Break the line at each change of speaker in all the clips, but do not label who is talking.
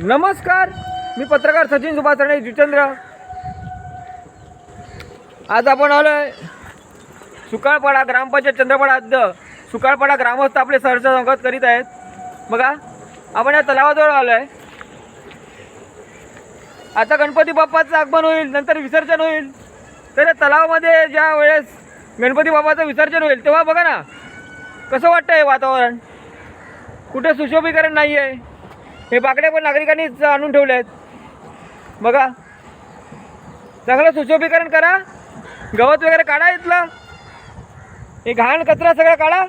नमस्कार मी पत्रकार सचिन सुभाष जितेंद्र. आज आपण आलो आहे सुकाळपाडा ग्रामपंचायत चंद्रपाडा हद्द सुकाळपाडा ग्रामस्थ आपले सहर्ष संगत करीत आहेत. बघा आपण या तलावाजवळ आलो आहे आता गणपती बाप्पाचं आगमन होईल नंतर विसर्जन होईल. तर या तलावामध्ये ज्या वेळेस गणपती बाप्पाचं विसर्जन होईल तेव्हा बघा ना कसं वाटतं हे वातावरण? कुठे सुशोभीकरण नाही आहे हे बाकडे पण नागरिकांनीच आणून ठेवले आहेत. बघा. चांगलं सुशोभीकरण करा. गवत वगैरे काढा इथलं. हे घाण कचरा सगळा काढा.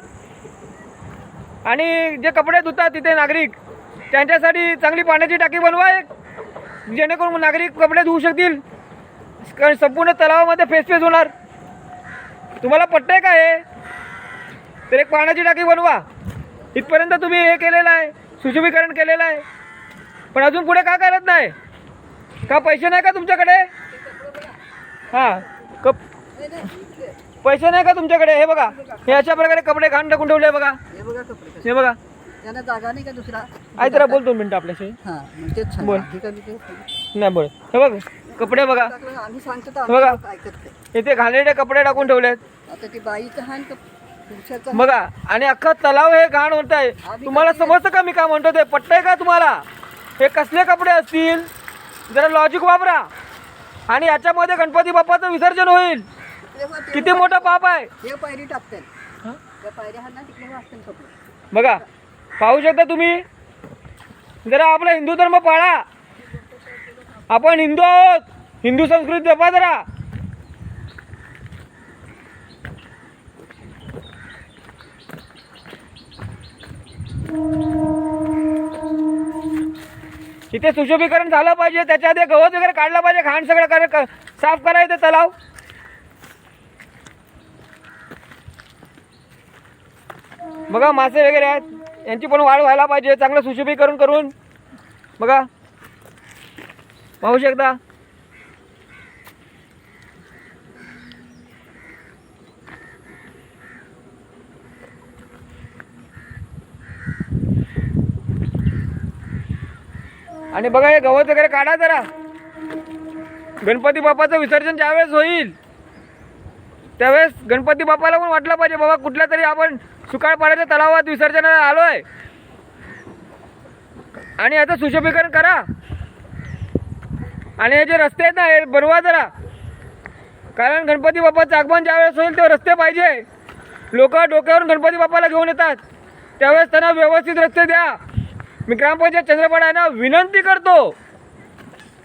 आणि जे कपडे धुतात तिथे नागरिक त्यांच्यासाठी चांगली पाण्याची टाकी बनवा एक. जेणेकरून नागरिक कपडे धुवू शकतील. कारण संपूर्ण तलावामध्ये फेस फेस होणार. तुम्हाला पटतंय का हे तर एक पाण्याची टाकी बनवा. इथपर्यंत तुम्ही हे केलेलं आहे. सुशोभीकरण केलेलं आहे. पण अजून पुढे का करत नाही? का पैसे नाही का तुमच्याकडे? हां कप पैसे नाही का तुमच्याकडे? हे बघा हे अशा प्रकारे कपडे घाण टाकून ठेवले बघा.
हे बघा कपडे कसे.
हे बघा.
त्यांना जागा नाही का दुसरा?
आई जरा बोल दोन मिनटं आपल्याशी.
हा.
बोल. नाही बोल. हे बघ कपडे बघा. बघा. इथे घाणेरडे कपडे टाकून ठेवलेत.
आता ती बाईचं हान
बघा आणि अख्खा तलाव हे घाण होत आहे. तुम्हाला समजतं का मी काय म्हणतो ते? पटतंय का तुम्हाला? हे कसले कपडे असतील? जरा लॉजिक वापरा. आणि याच्यामध्ये गणपती बाप्पाचं विसर्जन होईल. किती मोठं पाप आहे.
पायरी टाकतात.
बघा पाहू शकता तुम्ही? जरा आपला हिंदू धर्म पाळा. आपण हिंदू आहोत. हिंदू संस्कृती जपा जरा. तिथे सुशोभीकरण झालं पाहिजे त्याच्या आधी गवत वगैरे काढलं पाहिजे घाण सगळं कर साफ करायचं तलाव. बघा मासे वगैरे आहेत. यांची पण वाढ व्हायला पाहिजे चांगलं सुशोभीकरण करून. बघा. पाहू शकता? आणि बघा हे गवत वगैरे काढा जरा. गणपती बाप्पाचं विसर्जन ज्यावेळेस होईल त्यावेळेस गणपती बाप्पाला पण वाटलं पाहिजे बाबा कुठल्या तरी आपण सुकाळपाड्याच्या तलावात विसर्जनाला आलो आहे आणि याचं सुशोभीकरण करा. आणि हे जे रस्ते आहेत ना हे बनवा जरा. कारण गणपती बाप्पाचं आगमन ज्यावेळेस होईल तेव्हा रस्ते पाहिजे. लोक डोक्यावरून गणपती बाप्पाला घेऊन येतात. त्यावेळेस त्यांना व्यवस्थित रस्ते द्या. मी ग्रामपंचायत चंद्रपाडा यांना विनंती करतो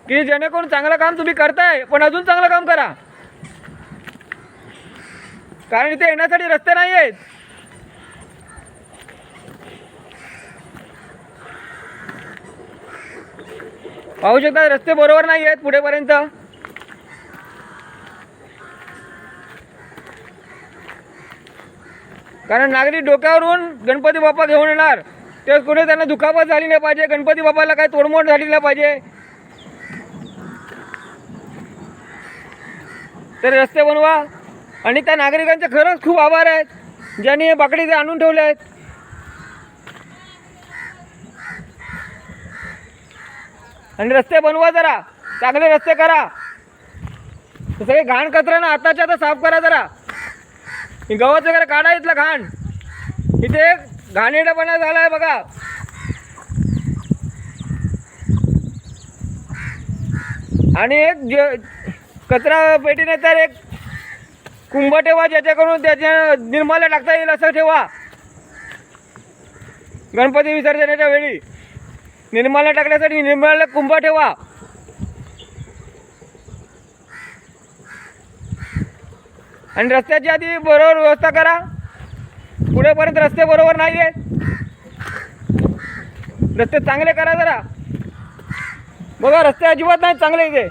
की जेणेकरून चांगलं काम तुम्ही करताय पण अजून चांगलं काम करा. कारण इथे येण्यासाठी रस्ते नाही आहेत पाहू शकता रस्ते बरोबर नाही आहेत पुढेपर्यंत. कारण नागरिक डोक्यावरून गणपती बाप्पा घेऊन येणार. ते कुठे त्यांना दुखापत झाली नाही पाहिजे गणपती बाप्पाला काही तोडमोड झाली नाही पाहिजे. तर रस्ते बनवा. आणि त्या नागरिकांचे खरंच खूप आभार आहेत ज्यांनी हे बाकडे ते आणून ठेवले आहेत. आणि रस्ते बनवा जरा चांगले रस्ते करा. सगळे घाण कचरा ना आताच्या आता साफ करा जरा. गव्हाचं वगैरे काढा इथलं घाण. इथे घाणेरडेपणा झाला आहे बघा. आणि एक जे कचरा पेटीने तर एक कुंभ ठेवा ज्याच्याकडून त्याच्या निर्माल्या टाकता येईल असं ठेवा. गणपती विसर्जनाच्या वेळी निर्माल्या टाकण्यासाठी निर्माल्या कुंभ ठेवा. आणि रस्त्याची आधी बरोबर व्यवस्था करा. पुढेपर्यंत रस्ते बरोबर नाही आहेत रस्ते चांगले करा जरा. बघा रस्ते अजिबात नाही चांगले इथे.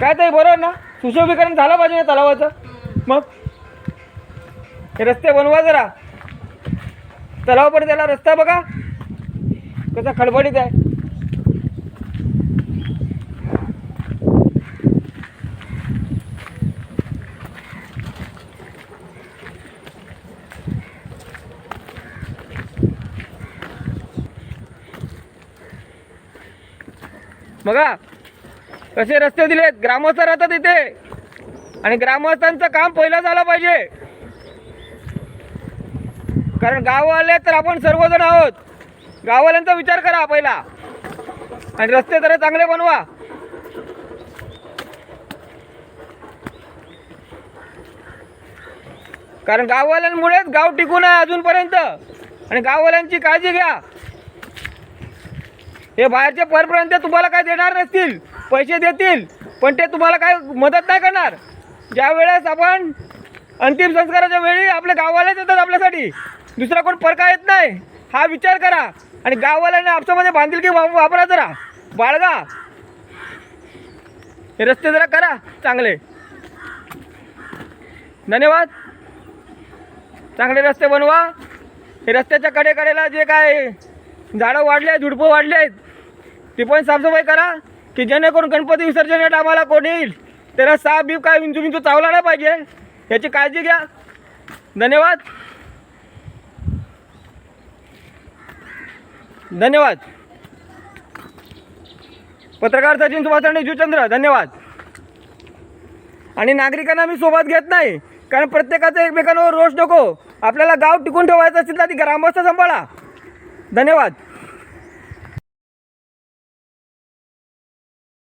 काय ते बरोबर ना? सुशोभीकरण झालं पाहिजे ना तलावाचं? मग? हे रस्ते बनवा जरा. तलावापर्यंत त्याला रस्ता बघा. कसा खडबडीत आहे. बघा. कसे रस्ते दिलेत. ग्रामस्थ राहतात इथे. आणि ग्रामस्थांचं काम पहिलं झालं पाहिजे. कारण गाववाले तर आपण सर्वजण आहोत. गाववाल्यांचा विचार करा पहिला. आणि रस्ते जरा चांगले बनवा. कारण गाववाल्यांमुळेच गाव टिकून आहे अजूनपर्यंत. आणि गाववाल्यांची काळजी घ्या. हे बाहेरचे परप्रांत तुम्हाला काय देणार नसतील. पैसे देतील. पण ते तुम्हाला काय मदत नाही करणार. ज्या वेळेस आपण अंतिम संस्काराच्या वेळी आपल्या गाववाल्याच येतात आपल्यासाठी दुसरा कोण परका येत नाही. हा विचार करा. आणि गाववाल्याने आपसामध्ये बांधिलकी वा वापरा जरा. बाळगा. हे रस्ते जरा करा चांगले. धन्यवाद. चांगले रस्ते बनवा. हे रस्त्याच्या कडेकडेला जे काय झाडं वाढले आहेत झुडपं वाढले आहेत ती पण साफसफाई करा की जेणेकरून गणपती विसर्जन आम्हाला कोण येईल? त्याला साप बीप काय विंचू विंचू चावला नाही पाहिजे. याची काळजी घ्या. धन्यवाद. धन्यवाद. पत्रकार सचिन सुभाष जुचंद्र धन्यवाद. आणि नागरिकांना मी सोबत घेत नाही कारण प्रत्येकाचा एकमेकांवर रोष नको. आपल्याला गाव टिकून ठेवायचं असेल तर ती ग्रामस्थ सांभाळा. धन्यवाद.